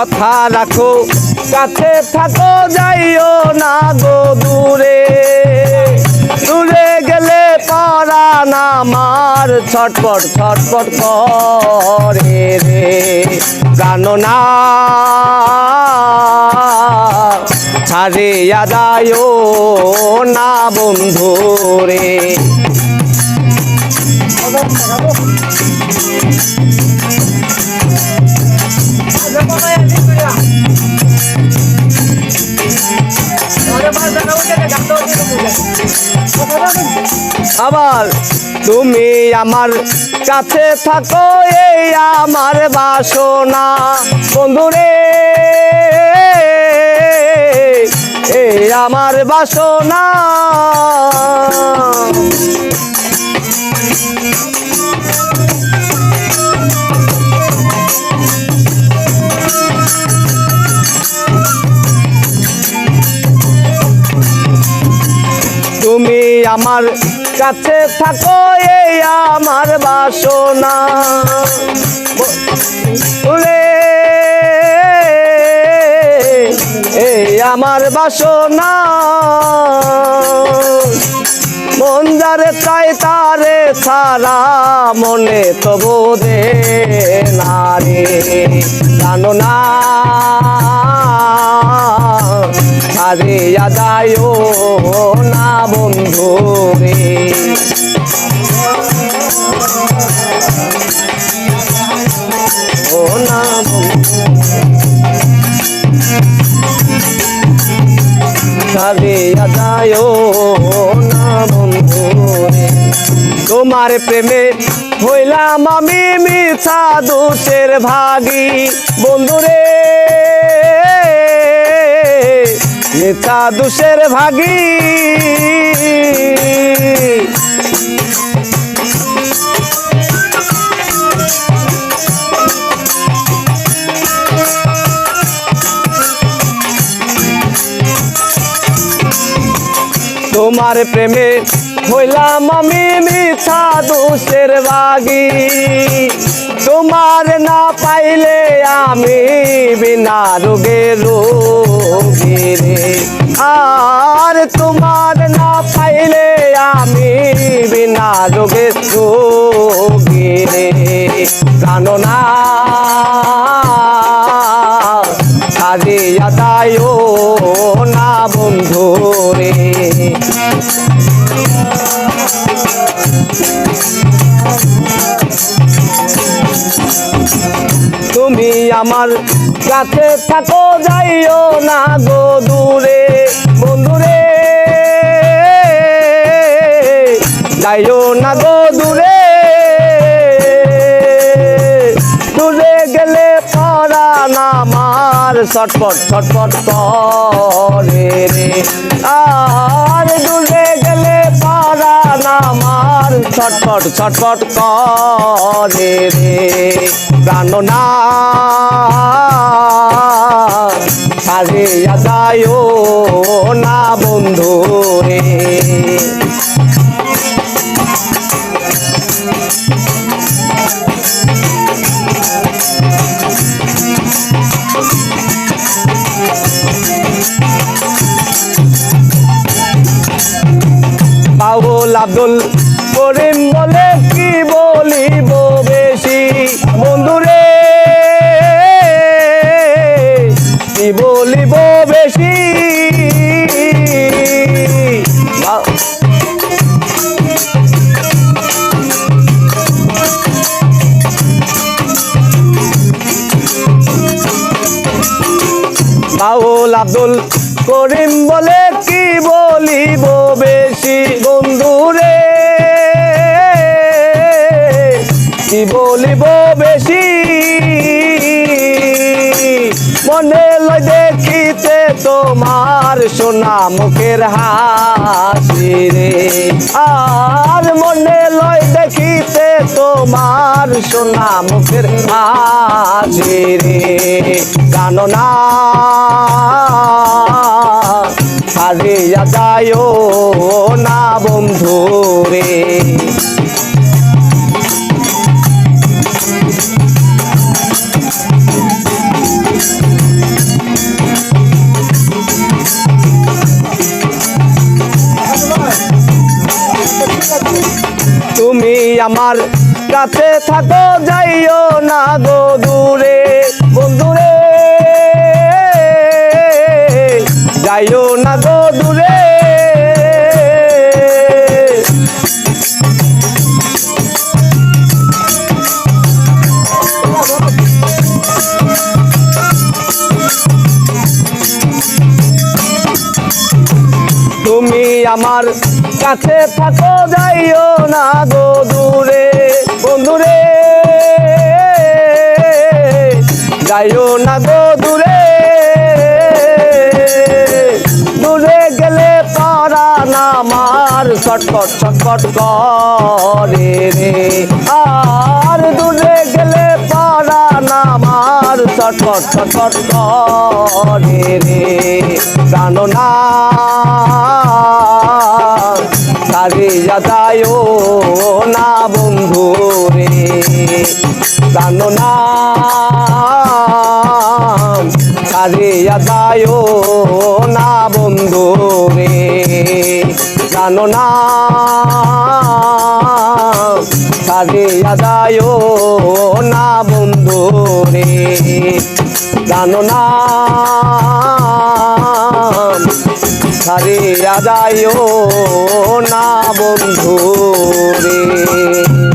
কথা রাখো, কাছে থাকো যাইও না গো দূরে। দূরে গেলে পারা না মার, ছটপট ছটপট করে রে। প্রাণনা ছাড়িয়া যাইও না বন্ধু রে। আবার তুমি আমার কাছে থাকো এই আমার বাসনা। বন্ধুরে এই আমার বাসনা। আমার কাছে থাকো, এই আমার বাসনা। ওরে এই আমার বাসনা। মন যারে চাই তারে ছাড়া মনে তো দে না রে। জানো না। আরে আদায় না বন্ধু রে। না বন্ধু। রে। তোমার প্রেমে হইলাম আমি মিছা দোষের ভাগী। বন্ধুরে মিছা দোষের ভাগী। তোমার প্রেমে হইলাম আমি মিছা দোষের বাগি তোমার না পাইলে আমি বিনা রোগে রোগী আর তোমার না পাইলে আমি বিনা রোগে রোগী জানো না সারিয়া দায় না বন্ধু রে। আমার কাছে থাকো, যাইও না গো দূরে। বন্ধুরে যাইও না গো দূরে। দূরে গেলে না মার ছটপট ছটপট করে আর দূরে মার ছটপট ছটপট করে রে প্রাণনা সারিয়া যায় না বন্ধু রে। বাউল আব্দুল করিম বাউল আব্দুল করিম বলে কি বলিব বেশি বন্ধুরে? কি বলিব বেশি? মনে লয় তোমার সোনা মুখের হাসি রে। আর মনে লয় দেখিতে তোমার সোনা মুখের হাসি রে। না, হারিয়া যায় না বন্ধু রে। আমার কাছে থাকো যাইও না গো দূরে। বন্ধুরে যাইও না গো দূরে। আমার কাছে থাকো যাইও না গো দূরে। বন্ধুরে যাইও না গো দূরে। দূরে গেলে না আমার ছটপট ছটপট করে রে। আর দূরে গেলে পারা না আমার ছটপট ছটপট করে রে। জানো না সারিয়া যায় না বন্ধু রে। জানো না সারিয়া যায় না বন্ধু রে। জানো না সারিয়া যায় না বন্ধু রে। জানো না হারিয়া রাজায় না বন্ধু রে